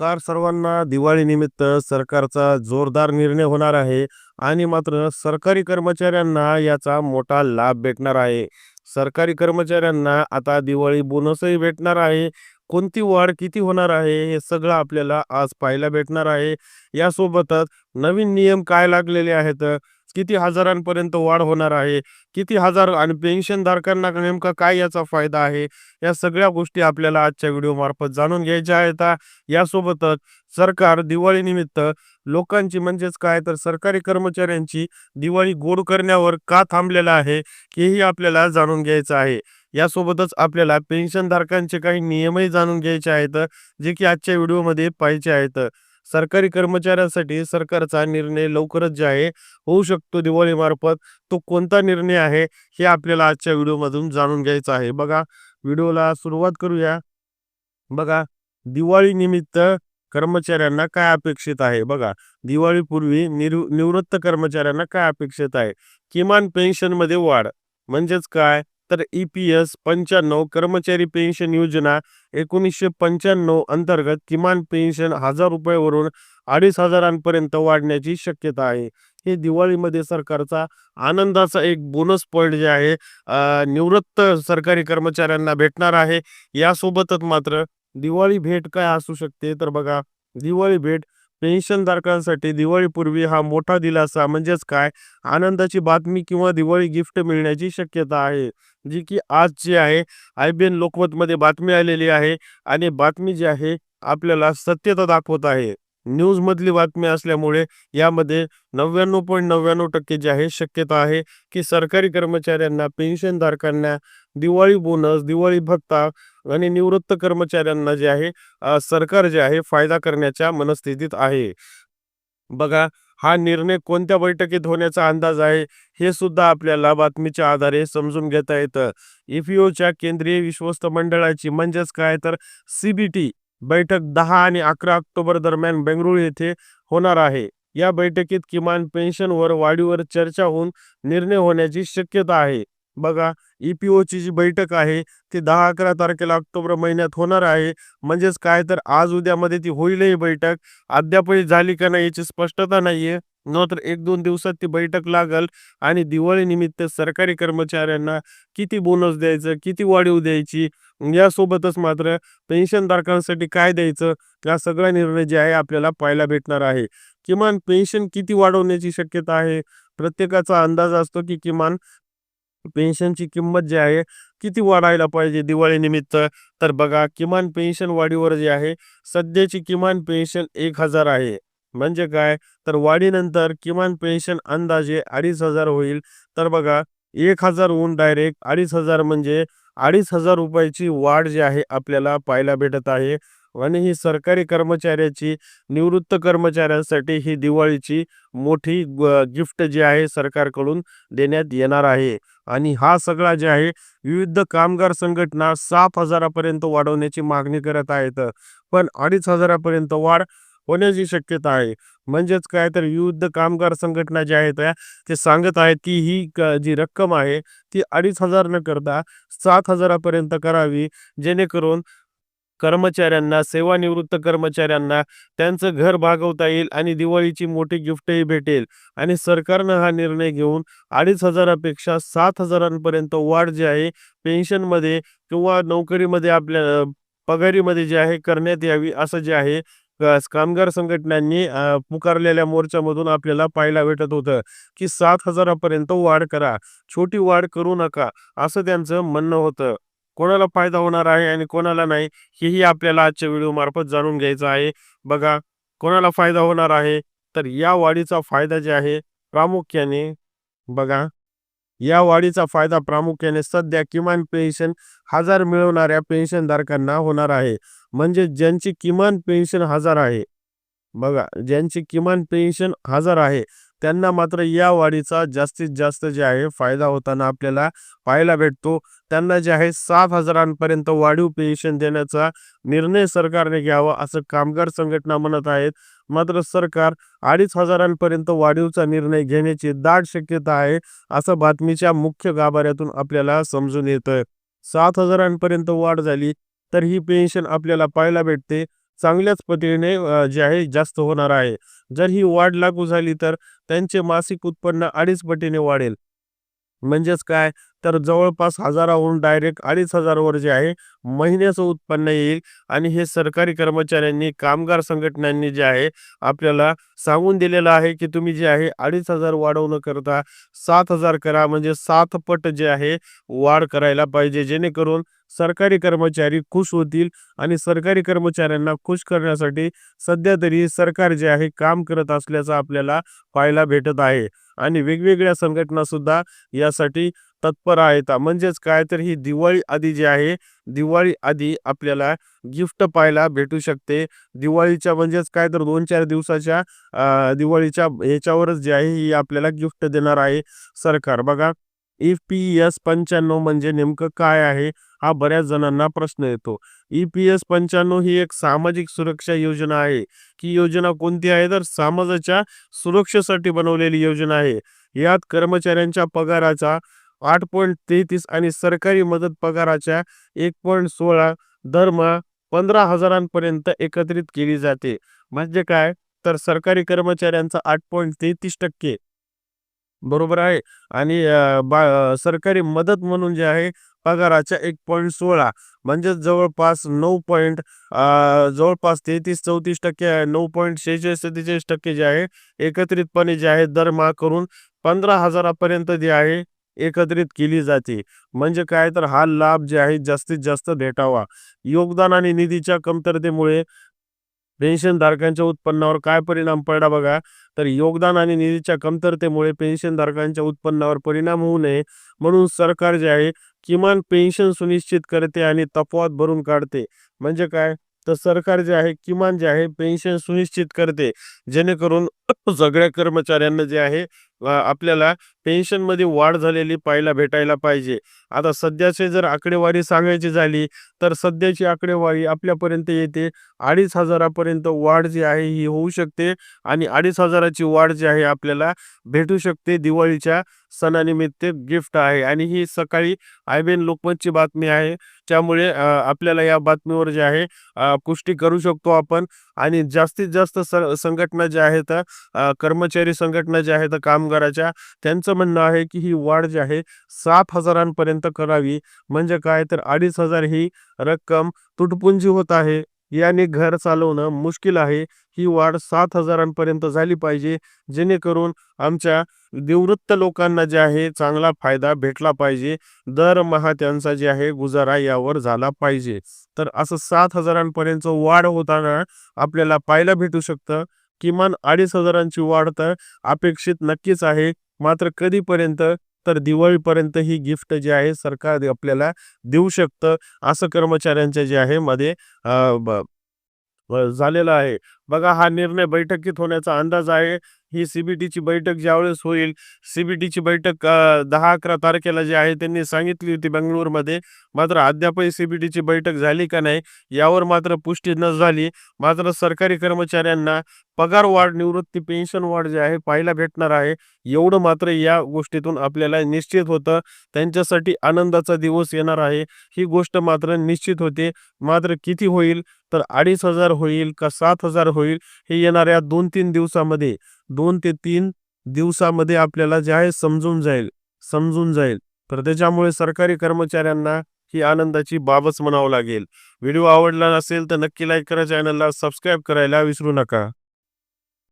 नमस्कार सर्वांना दिवाळीनिमित्त सरकारचा जोरदार निर्णय होणार आहे आणि मात्र सरकारी कर्मचाऱ्यांना याचा मोठा लाभ भेटणार आहे. सरकारी कर्मचाऱ्यांना आता दिवाळी बोनसही भेटणार आहे. कोणती वाढ किती होणार आहे हे सगळं आपल्याला आज पाहायला भेटणार आहे. यासोबतच नवीन नियम काय लागलेले आहेत? किती हजारांपर्यंत वाढ होणार आहे? किती हजार आणि पेन्शन धारकांना नेमका काय याचा फायदा आहे? या सगळ्या गोष्टी आपल्याला आजच्या व्हिडिओ मार्फत जाणून घ्यायच्या आहेत. यासोबतच सरकार दिवाळीनिमित्त लोकांची म्हणजेच काय तर सरकारी कर्मचाऱ्यांची दिवाळी गोड करण्यावर का थांबलेला आहे हेही आपल्याला जाणून घ्यायचं आहे. यासोबतच आपल्याला पेन्शनधारकांचे काही नियमही जाणून घ्यायचे आहेत जे की आजच्या व्हिडिओमध्ये पाहिजे आहेत. सरकारी कर्मचाऱ्यांसाठी सरकारचा निर्णय लवकरच जे आहे होऊ शकतो दिवाळीमार्फत. तो कोणता निर्णय आहे हे आपल्याला आजच्या व्हिडिओमधून जाणून घ्यायचं आहे. बघा व्हिडिओला सुरुवात करूया. बघा दिवाळी निमित्त कर्मचाऱ्यांना काय अपेक्षित आहे? बघा दिवाळीपूर्वी निवृत्त कर्मचाऱ्यांना काय अपेक्षित आहे? किमान पेन्शनमध्ये वाढ. म्हणजेच काय? तर ई पी एस पंच्याण्णव कर्मचारी पेन्शन योजना एकोणीसशे पंच्याण्णव अंतर्गत किमान पेन्शन हजार रुपयावरून अडीच हजारांपर्यंत वाढण्याची शक्यता आहे. हे दिवाळीमध्ये सरकारचा आनंदाचा एक बोनस पॉईंट जे आहे निवृत्त सरकारी कर्मचाऱ्यांना भेटणार आहे. यासोबतच मात्र दिवाळी भेट काय असू शकते? तर बघा दिवाळी भेट पेन्शनधारकांसाठी दिवाळीपूर्वी हा मोठा दिलासा म्हणजेच काय? आनंदाची बातमी किंवा दिवाळी गिफ्ट मिळण्याची शक्यता आहे जी की आज जी आहे आय बी एन लोकमतमध्ये बातमी आलेली आहे आणि बातमी जी आहे आपल्याला सत्यता दाखवत आहे. न्यूज मधली बातमी असल्यामुळे यामध्ये नव्याण्णव पॉईंट नव्याण्णव टक्के जे आहे शक्यता आहे की सरकारी कर्मचाऱ्यांना पेन्शनधारकांना दिवाळी बोनस दिवाळी भत्ता आणि निवृत्त कर्मचाऱ्यांना जे आहे सरकार जे आहे फायदा करण्याच्या मनस्थितीत आहे. बघा हा निर्णय कोणत्या बैठकीत होण्याचा अंदाज आहे हे सुद्धा आपल्याला बातमीच्या आधारे समजून घेता येतं. इफिओच्या केंद्रीय विश्वस्त मंडळाची म्हणजेच काय तर सीबीटी बैठक दहा आणि अकरा ऑक्टोबर दरम्यान बेंगळुरू येथे होणार आहे. या बैठकीत किमान पेन्शनवर वाढीवर चर्चा होऊन निर्णय होण्याची शक्यता आहे. बघा ईपीओची जी बैठक आहे ती दहा अकरा तारखेला ऑक्टोबर महिन्यात होणार आहे. म्हणजेच काय तर आज उद्यामध्ये ती होईल ही बैठक. अद्यापही झाली का नाही याची स्पष्टता नाहीये. नंतर एक दोन दिवसात ती बैठक लागल आणि दिवाळीनिमित्त सरकारी कर्मचाऱ्यांना किती बोनस द्यायचं किती वाढीव द्यायची यासोबतच मात्र पेन्शनधारकांसाठी काय द्यायचं या सगळा निर्णय जे आहे आपल्याला पाहायला भेटणार आहे. किमान पेन्शन किती वाढवण्याची शक्यता आहे? प्रत्येकाचा अंदाज असतो की किमान पेन्शनची किंमत जी आहे किती वाढायला पाहिजे दिवाळीनिमित्त? तर बघा किमान पेन्शन वाढीवर जे आहे सध्याची किमान पेन्शन एक हजार आहे. म्हणजे काय? तर वाढीनंतर किमान पेन्शन अंदाजे अडीच हजार होईल. तर बघा एक हजार होऊन डायरेक्ट अडीच हजार म्हणजे अडीच हजार रुपयाची वाढ जी आहे आपल्याला पाहायला भेटत आहे. आणि ही सरकारी कर्मचाऱ्याची निवृत्त कर्मचाऱ्यांसाठी ही दिवाळीची मोठी गिफ्ट जी आहे सरकारकडून देण्यात येणार आहे. आणि हा सगळा जे आहे विविध कामगार संघटना सात हजारापर्यंत वाढवण्याची मागणी करत आहेत. पण अडीच हजारापर्यंत वाढ होण्याची शक्यता आहे. म्हणजेच काय तर विविध कामगार संघटना ज्या आहेत ते सांगत आहेत की ही जी रक्कम आहे ती अडीच हजार न करता सात हजारापर्यंत करावी जेणेकरून कर्मचाऱ्यांना सेवानिवृत्त कर्मचाऱ्यांना त्यांचं घर भागवता येईल आणि दिवाळीची मोठी गिफ्टही भेटेल. आणि सरकारनं हा निर्णय घेऊन अडीच हजारापेक्षा सात हजारांपर्यंत वाढ जी आहे पेन्शनमध्ये किंवा नोकरीमध्ये आपल्या पगारीमध्ये जे आहे करण्यात यावी असं जे आहे कामगार संघटनांनी पुकारलेल्या मोर्चामधून आपल्याला पाहायला भेटत होतं की सात हजारापर्यंत वाढ करा छोटी वाढ करू नका असं त्यांचं म्हणणं होतं. कोणाला फायदा होणार आहे आणि कोणाला नाही हेही आपल्याला आजच्या व्हिडिओमार्फत जाणून घ्यायचं आहे. बघा कोणाला फायदा होणार आहे? तर या वाढीचा फायदा जे आहे प्रामुख्याने बघा या वाढीचा फायदा प्रामुख्याने सध्या किमान पेन्शन हजार मिळवणाऱ्या पेन्शनधारकांना होणार आहे. म्हणजे ज्यांची किमान पेन्शन हजार आहे बघा ज्यांची किमान पेन्शन हजार आहे त्यांना मात्र या वाढीचा जास्तीत जास्त जे आहे फायदा होताना आपल्याला पाहायला भेटतो. त्यांना जे आहे सात हजारांपर्यंत वाढीव पेन्शन देण्याचा निर्णय सरकारने घ्यावा असं कामगार संघटना म्हणत आहेत. मात्र सरकार अडीच हजारांपर्यंत वाढीवचा निर्णय घेण्याची दाट शक्यता आहे असं बातमीच्या मुख्य गाभाऱ्यातून आपल्याला समजून येतं सात हजारांपर्यंत वाढ झाली तर ही पेन्शन आपल्याला पाहायला भेटते. चांगल्याच पटीने जे आहे जास्त होणार आहे. जर ही वाढ लागू झाली तर त्यांचे मासिक उत्पन्न अडीच पटीने वाढेल. म्हणजेच काय तर जवळपास हजाराहून डायरेक्ट 2,500 वर जे आहे महिन्याचं उत्पन्न येईल आणि हे सरकारी कर्मचाऱ्यांनी, कामगार संघटनांनी जे आहे आपल्याला सांगून दिलेलं आहे, की तुम्ही जे आहे 2,500 वाढवू न करता सात हजार करा. म्हणजे सात पट जे आहे वाढ करायला पाहिजे. जेणेकरून सरकारी कर्मचारी खुश होतील आणि सरकारी कर्मचाऱ्यांना खुश करण्यासाठी सध्या तरी सरकार जे आहे काम करत असल्याचं आपल्याला पाहायला भेटत आहे आणि वेगवेगळ्या संघटना सुद्धा यासाठी तत्पर आहेत. म्हणजेच काय तर ही दिवाळी आधी जी आहे, दिवाळी आधी आपल्याला गिफ्ट पाहायला भेटू शकते. दिवाळीच्या म्हणजेच काय तर 2-4 दिवसाच्या दिवाळीच्या ह्याच्यावरच जे आहे ही आपल्याला गिफ्ट देणार आहे सरकार. बघा ई-पी-एस 95 म्हणजे नेमकं काय आहे? हा बऱ्याच जणांना प्रश्न येतो. ई-पी-एस 95 ही एक सामाजिक सुरक्षा योजना आहे. ही योजना कोणती आहे? तर समाजाच्या सुरक्षेसाठी बनवलेली योजना आहे. यात कर्मचाऱ्यांच्या पगाराचा 8.33 आणि सरकारी मदत पगाराच्या 1.16 दरमहा पंधरा हजारांपर्यंत एकत्रित केली जाते. म्हणजे काय? तर सरकारी कर्मचाऱ्यांचा 8.33% बरोबर आहे आणि बा सरकारी मदत म्हणून जे आहे पगाराच्या 1.16 म्हणजे जवळपास नऊ पॉईंट जवळपास तेहतीस चौतीस टक्के आहे नऊ पॉईंट शेहेचाळीस सत्तेचाळीस टक्के जे आहे एकत्रितपणे जे आहे दरमहा करून पंधरा हजारापर्यंत जे आहे एकत्रित केली जाते. म्हणजे काय तर हा लाभ जे आहे जास्तीत जास्त भेटावा. योगदान आणि निधीच्या कमतरतेमुळे पेन्शनधारकांच्या उत्पन्नावर काय परिणाम पडला बघा, तर योगदान आणि निधीच्या कमतरतेमुळे पेन्शनधारकांच्या उत्पन्नावर परिणाम होऊ नये म्हणून सरकार जे आहे किमान पेन्शन सुनिश्चित करते आणि तफावत भरून काढते. म्हणजे काय? तर सरकार जे आहे किमान जे आहे पेन्शन सुनिश्चित करते. जेणेकरून सगळ्या कर्मचाऱ्यांना जे आहे आपल्याला पेन्शनमध्ये वाढ झालेली पाहायला भेटायला पाहिजे. आता सध्याचे जर आकडेवारी सांगायची झाली, तर सध्याची आकडेवारी आपल्यापर्यंत येते अडीच हजारापर्यंत वाढ जी आहे ही होऊ शकते आणि अडीच हजाराची वाढ जी आहे आपल्याला भेटू शकते. दिवाळीच्या सणानिमित्त गिफ्ट आहे आणि ही सकाळी आय बेन लोकमतची बातमी आहे. त्यामुळे आपल्याला या बातमीवर जे आहे पुष्टी करू शकतो आपण आणि जास्तीत जास्त स संघटना ज्या आहेत कर्मचारी संघटना ज्या आहेत काम कामगाराच्या, त्यांचं म्हणणं आहे, की ही वाढ जी आहे सात हजारांपर्यंत करावी. म्हणजे काय तर 2,500 ही रक्कम तुटपुंजी होत आहे. याने घर चालवणं मुश्किल आहे. ही वाढ सात हजारांपर्यंत झाली पाहिजे. जेणेकरून आमच्या निवृत्त लोकांना जे आहे चांगला फायदा भेटला पाहिजे. दरमहा त्यांचा जे आहे गुजारा यावर झाला पाहिजे. तर असं सात हजारांपर्यंत वाढ होताना आपल्याला पाहायला भेटू शकतं. किमान अडीच हजारांची वाढ तर अपेक्षित नक्कीच आहे. मात्र कधीपर्यंत? तर दिवाळीपर्यंत ही गिफ्ट जी आहे सरकार आपल्याला देऊ शकतं. असं कर्मचाऱ्यांच्या जे आहे मध्ये झालेलं आहे. बघा हा निर्णय बैठकीत होण्याचा अंदाज आहे. ही सी-बी-टीची बैठक ज्यावेळेस होईल, सी-बी-टीची बैठक दहा अकरा तारखेला जी आहे त्यांनी सांगितली होती बेंगळूरमध्ये मात्र अद्यापही सी-बी-टीची बैठक झाली का नाही यावर मात्र पुष्टी न झाली. मात्र सरकारी कर्मचाऱ्यांना पगार वाढ, निवृत्ती पेन्शन वाढ जे आहे पाहायला भेटणार आहे. एवढं मात्र या गोष्टीतून आपल्याला निश्चित होतं. त्यांच्यासाठी आनंदाचा दिवस येणार आहे. ही गोष्ट मात्र निश्चित होते. मात्र किती होईल? तर 2,500 होईल का 7,000 होईल? हे येणाऱ्या 2-3 दिवसामध्ये दोन ते तीन दिवसामध्ये आपल्याला जे आहे समजून जाईल समजून जाईल. तर त्याच्यामुळे सरकारी कर्मचाऱ्यांना ही आनंदाची बाबच म्हणावं लागेल. व्हिडिओ आवडला नसेल तर नक्की लाईक करा. चॅनलला सबस्क्राईब करायला विसरू नका.